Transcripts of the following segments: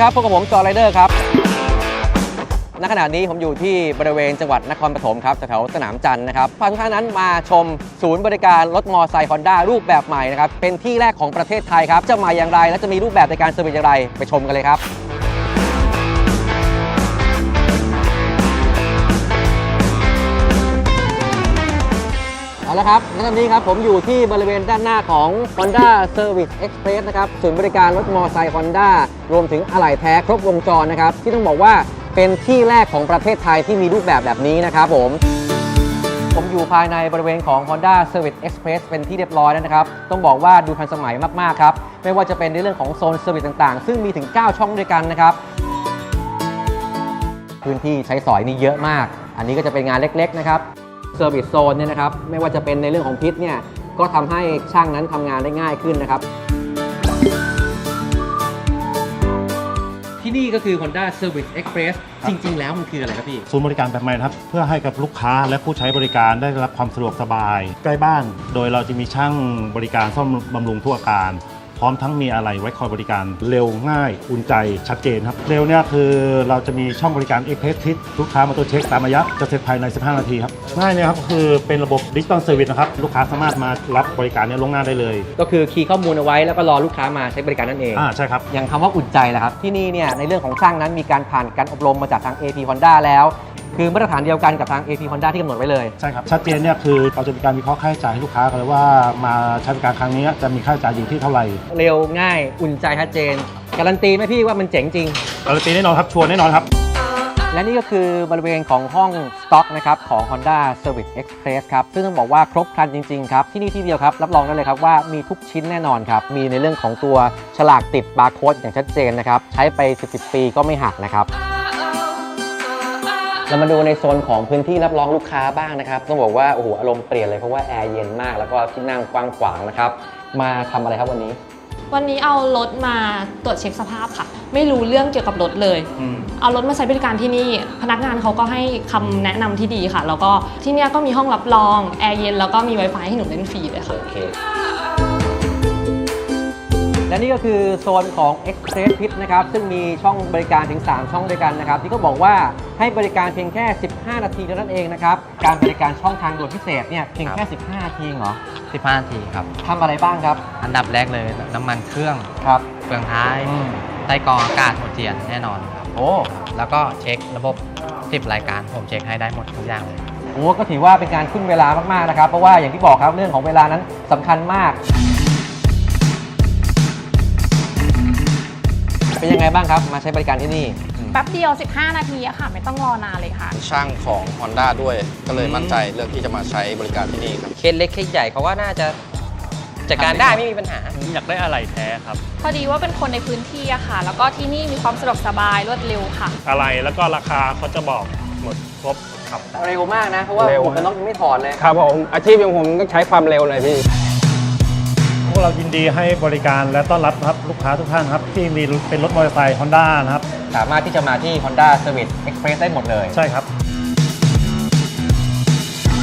ครับพบกับผมจอร์ไรเดอร์ครับ ณ ขณะนี้ผมอยู่ที่บริเวณจังหวัดนครปฐมครับแถวๆสนามจันทร์นะครับพาทุกท่านนั้นมาชมศูนย์บริการรถมอไซค์ฮอนด้ารูปแบบใหม่นะครับ เป็นที่แรกของประเทศไทยครับ จะมาอย่างไร และจะมีรูปแบบในการเซอร์วิสอย่างไร ไปชมกันเลยครับ เอาละครับณตอนนี้ครับผมอยู่ที่บริเวณด้านหน้าของ Honda Service Express นะครับศูนย์บริการรถมอเตอร์ไซค์ Honda รวมถึงอะไหล่แท้ครบวงจรนะครับ ที่ต้องบอกว่าเป็นที่แรกของประเทศไทยที่มีรูปแบบแบบนี้นะครับผม ผมอยู่ภายในบริเวณของ Honda Service Express เป็นที่เรียบร้อยแล้วนะครับ ต้องบอกว่าดูทันสมัยมากๆครับ ไม่ว่าจะเป็นในเรื่องของโซนเซอร์วิสต่างๆ ซึ่งมีถึง 9 ช่องด้วยกันนะครับ พื้นที่ใช้สอยนี่เยอะมาก อันนี้ก็จะเป็นงานเล็กๆนะครับ เซอร์วิสโซนเนี่ยนะครับไม่ว่าจะเป็นในเรื่องของพิษเนี่ยก็ทำให้ช่างนั้นทำงานได้ง่ายขึ้นนะครับ ที่นี่ก็คือ Honda Service Express จริง ๆ แล้วมันคืออะไรครับพี่ ศูนย์บริการแบบใหม่นะครับ เพื่อให้กับลูกค้าและผู้ใช้บริการได้รับความสะดวกสบาย ใกล้บ้าน โดยเราจะมีช่างบริการซ่อมบำรุงทั่วอาการ พร้อมทั้งมีอะไรไว้คอยบริการเร็วง่ายอุ่นใจชัดเจนครับ เร็วเนี่ยคือเราจะมีช่องบริการเอ็กเพรสทิลูกค้ามาตัวจเช็คตามระยะจะเสร็จภายใน 15 นาทีครับง่ายเนี่ยครับคือเป็นระบบดิจิตอลเซอร์วิสนะครับลูกค้าสามารถมารับบริการเนี่ยล่วงหน้าได้เลยก็คือคีย์ข้อมูลเอาไว้แล้วก็รอลูกค้ามาใช้บริการนั่นเอง อ่าใช่ครับ อย่างคำว่าอุ่นใจแหละครับ ที่นี่เนี่ยในเรื่องของช่างนั้นมีการผ่านการอบรมมาจากทาง AP Honda แล้ว คือมาตรฐานเดียวกันกับทาง AP Honda ที่กำหนดไว้เลย ใช่ครับชัดเจนเนี่ยคือเราจะมีการวิเคราะห์ค่าใช้จ่ายให้ลูกค้ากันเลยว่ามาใช้บริการครั้งนี้จะมีค่าใช้จ่ายอยู่ที่เท่าไหร่เร็วง่ายอุ่นใจชัดเจน การันตีไหมพี่ว่ามันเจ๋งจริง การันตีแน่นอนครับชัวร์แน่นอนครับ และนี่ก็คือบริเวณของห้องสต็อกนะครับของ Honda Service Express ครับ ซึ่งต้องบอกว่าครบครันจริง ๆ ครับ ที่นี่ที่เดียวครับ รับรองได้เลยครับว่ามีทุกชิ้นแน่นอนครับ มีในเรื่องของตัวฉลากติดบาร์โค้ดอย่างชัดเจนนะครับ ใช้ไป 10 ปีก็ไม่หักนะครับ เรามาดูในโซนของพื้นที่รับรองลูกค้าบ้างนะครับ ต้องบอกว่าโอ้โหอารมณ์เปลี่ยนเลยเพราะว่าแอร์เย็นมาก แล้วก็ที่นั่งกว้างขวางนะครับ มาทำอะไรครับวันนี้ วันนี้เอารถมาตรวจเช็คสภาพค่ะ ไม่รู้เรื่องเกี่ยวกับรถเลย เอารถมาใช้บริการที่นี่ พนักงานเขาก็ให้คำแนะนำที่ดีค่ะ แล้วก็ที่เนี่ยก็มีห้องรับรอง แอร์เย็น แล้วก็มี Wi-Fi ให้หนูเล่นฟรีเลยค่ะ โอเค และนี่ก็คือโซนของ Express Pit นะครับ ซึ่งมีช่องบริการถึง 3 ช่องด้วยกันนะครับ ที่ก็บอกว่าให้บริการเพียงแค่ 15 นาทีเท่านั้นเองนะครับ การบริการช่องทางด่วนพิเศษเนี่ยเพียงแค่ 15 นาทีเองเหรอ15นาทีครับ ทำอะไรบ้างครับ อันดับแรกเลยน้ำมันเครื่องครับเฟืองท้ายใต้กรองอากาศหัวเทียนแน่นอนโอ้แล้วก็เช็คระบบ10รายการผมเช็คให้ได้หมดทุกอย่างเลย โหก็ถือว่าเป็นการขึ้นเวลามากๆนะครับ เพราะว่าอย่างที่บอกครับเรื่องของเวลานั้นสำคัญมาก เป็นยังไงบ้างครับ มาใช้บริการที่นี่ แป๊บเดียว 15 นาทีอะค่ะ ไม่ต้องรอนานเลยค่ะ ช่างของ Honda ด้วย ก็เลยมั่นใจเลือกที่จะมาใช้บริการที่นี่ครับ เคสเล็กเคสใหญ่เขาว่าน่าจะจัดการได้ไม่มีปัญหา อยากได้อะไรแท้ครับ พอดีว่าเป็นคนในพื้นที่อะค่ะ แล้วก็ที่นี่มีความสะดวกสบายรวดเร็วค่ะ อะไรแล้วก็ราคาเขาจะบอกหมดครบครับ เร็วมากนะ เพราะว่าเร็วหมวกกันน็อกยังไม่ถอดเลย ครับผมอาชีพอย่างผมต้องใช้ความเร็วหน่อยพี่พ วกเรายินดีให้บริการและต้อนรับครับลูกค้าทุกท่านครับ ที่มีเป็นรถมอเตอร์ไซค์ฮอนด้านะครับ สามารถที่จะมาที่ Honda Service Express ได้หมดเลย ใช่ครับ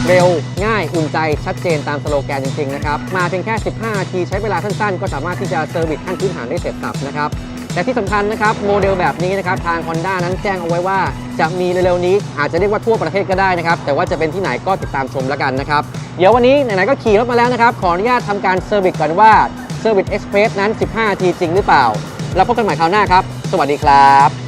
เร็วง่ายอุ่นใจชัดเจนตามสโลแกนจริง ๆ นะครับ มาเพียงแค่ 15นาทีใช้เวลาสั้นๆ ก็สามารถที่จะเซอร์วิสขั้นพื้นฐานได้เสร็จสับนะครับ แต่ที่สำคัญนะครับโมเดลแบบนี้นะครับทาง Honda นั้นแจ้งเอาไว้ว่า จะมีเร็วๆนี้อาจจะเรียกว่าทั่วประเทศก็ได้นะครับ แต่ว่าจะเป็นที่ไหนก็ติดตามชมแล้วกันนะครับ เดี๋ยววันนี้ไหนๆก็ขี่รถมาแล้วนะครับ ขออนุญาตทำการเซอร์วิสก่อนว่าเซอร์วิสเอ็กซ์เพรสนั้น 15นาทีจริงหรือเปล่า แล้วพบกันใหม่คราวหน้าครับ สวัสดีครับ